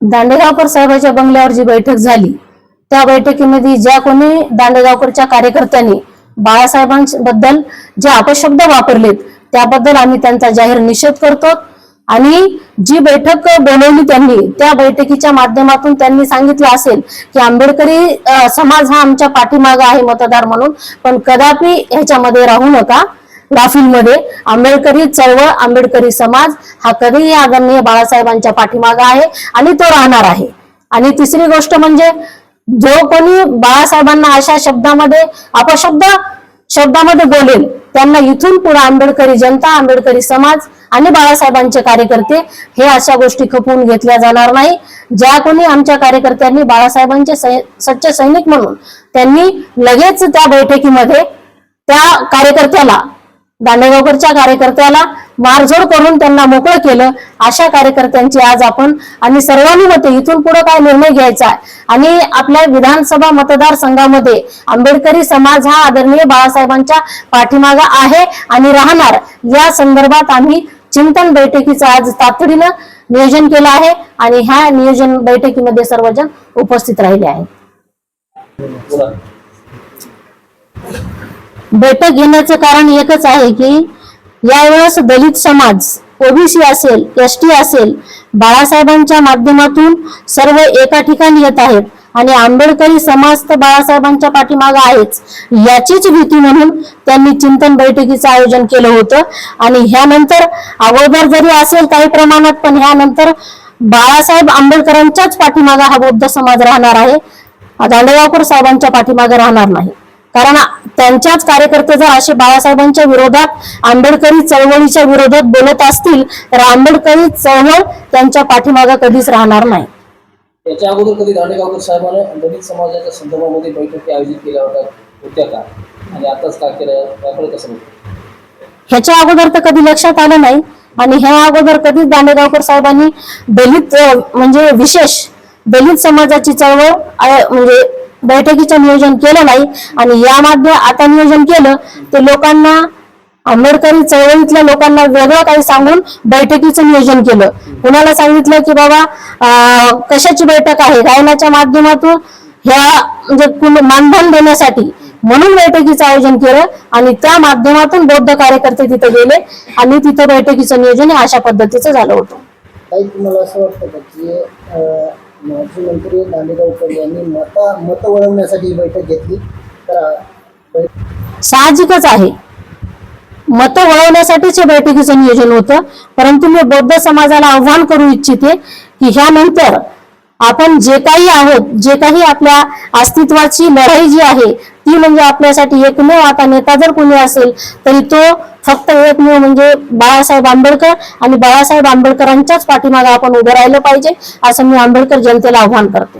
दांडेगावकर साहेबाच्या बंगल्यावर जी बैठक झाली त्या बैठकीमध्ये ज्या कोणी दांडेगावकरच्या कार्यकर्त्यांनी बाळासाहेबांबद्दल जे अपशब्द वापरलेत त्याबद्दल आम्ही त्यांचा जाहीर निषेध करतो. आणि जी बैठक बोलवली त्यांनी त्या बैठकीच्या माध्यमातून त्यांनी सांगितलं असेल की आंबेडकरी समाज हा आमच्या पाठीमागा आहे मतदार म्हणून पण कदापि ह्याच्यामध्ये राहू नका. राफिलमध्ये आंबेडकरी चळवळ आंबेडकरी समाज हा कधीही आदरणीय बाळासाहेबांच्या पाठीमागा आहे आणि तो राहणार आहे. आणि तिसरी गोष्ट म्हणजे जो कोणी बाळासाहेबांना अशा शब्दामध्ये अपशब्द शब्दामध्ये बोलेल त्यांना इथून पुढे आंबेडकरी जनता आंबेडकरी समाज आणि बाळासाहेबांचे कार्यकर्ते हे अशा गोष्टी खपवून घेतल्या जाणार नाही. ज्या कोणी आमच्या कार्यकर्त्यांनी बाळासाहेबांचे सच्चे सैनिक म्हणून त्यांनी लगेच त्या बैठकीमध्ये त्या कार्यकर्त्याला दांडेगावकरच्या कार्यकर्त्याला मारझोड करून त्यांना मोकळं केलं. अशा कार्यकर्त्यांची आज आपण आणि सर्वांनी मते इथून पुढे काय निर्णय घ्यायचा आहे? आणि आपल्या विधानसभा मतदारसंघामध्ये आंबेडकरी समाज हा आदरणीय बाळासाहेबांच्या पाठीमागा आहे आणि राहणार. या संदर्भात आम्ही चिंतन बैठकीचं आज तातडीनं नियोजन केलं आहे आणि ह्या नियोजन बैठकीमध्ये सर्वजण उपस्थित राहिले आहेत. बैठक घेण्याचं कारण एकच आहे की यावेळेस दलित समाज ओबीसी असेल एस टी असेल बाळासाहेबांच्या माध्यमातून सर्व एका ठिकाणी येत आहेत. आणि आंबेडकरी समाज तर बाळासाहेबांच्या पाठीमागे आहेच. याचीच भीती म्हणून त्यांनी चिंतन बैठकीचं आयोजन केलं होतं. आणि ह्यानंतर अगोदर जरी असेल काही प्रमाणात पण ह्यानंतर बाळासाहेब आंबेडकरांच्याच पाठीमागा हा बौद्ध समाज राहणार आहे. दांडेगावकर साहेबांच्या पाठीमागे राहणार नाही. कारण त्यांच्याच कार्यकर्ते जर असे बाळासाहेबांच्या विरोधात आंबेडकरी चळवळीच्या विरोधात बोलत असतील तर आंबेडकरी चळवळ त्यांच्या पाठीमागे कधीच राहणार नाही. याच्या अगोदर कधी दांडेगावकर साहेबांनी दलित समाजाच्या संदर्भामध्ये बैठकी आयोजित केल्या होत्या होत्या का? आणि आताच का केलं? त्याकडे कसं? ह्याच्या अगोदर तर कधी लक्षात आलं नाही. आणि ह्या अगोदर कधीच दांडेगावकर साहेबांनी दलित म्हणजे विशेष दलित समाजाची चळवळ म्हणजे बैठकीचं नियोजन केलं नाही. आणि यामध्ये आता नियोजन केलं ते लोकांना आंबेडकरी चळवळीतल्या लोकांना वेगळं काही सांगून बैठकीचं नियोजन केलं. कुणाला सांगितलं की बाबा कशाची बैठक आहे? गायनाच्या माध्यमातून ह्या म्हणजे मानधन देण्यासाठी म्हणून बैठकीचं आयोजन केलं आणि त्या माध्यमातून बौद्ध कार्यकर्ते तिथे गेले आणि तिथे बैठकीचं नियोजन अशा पद्धतीचं झालं होतं. माजी मंत्री नांदेगावकर यांनी मता मत वळवण्यासाठी ही बैठक घेतली. तर बै- साहजिकच आहे. मत वळवण्यासाठीच हे बैठकीचं नियोजन होतं. परंतु मी बौद्ध समाजाला आव्हान करू इच्छिते की ह्यानंतर आपण जे काही आहोत जे काही आपल्या अस्तित्वाची लढाई जी आहे ती म्हणजे आपल्यासाठी एकमेव आता नेता जर कोणी असेल तरी तो फक्त एकमेव म्हणजे बाळासाहेब आंबेडकर आणि बाळासाहेब आंबेडकरांच्याच पाठीमागे आपण उभं राहिलं पाहिजे असं मी आंबेडकर जनतेला आव्हान करते.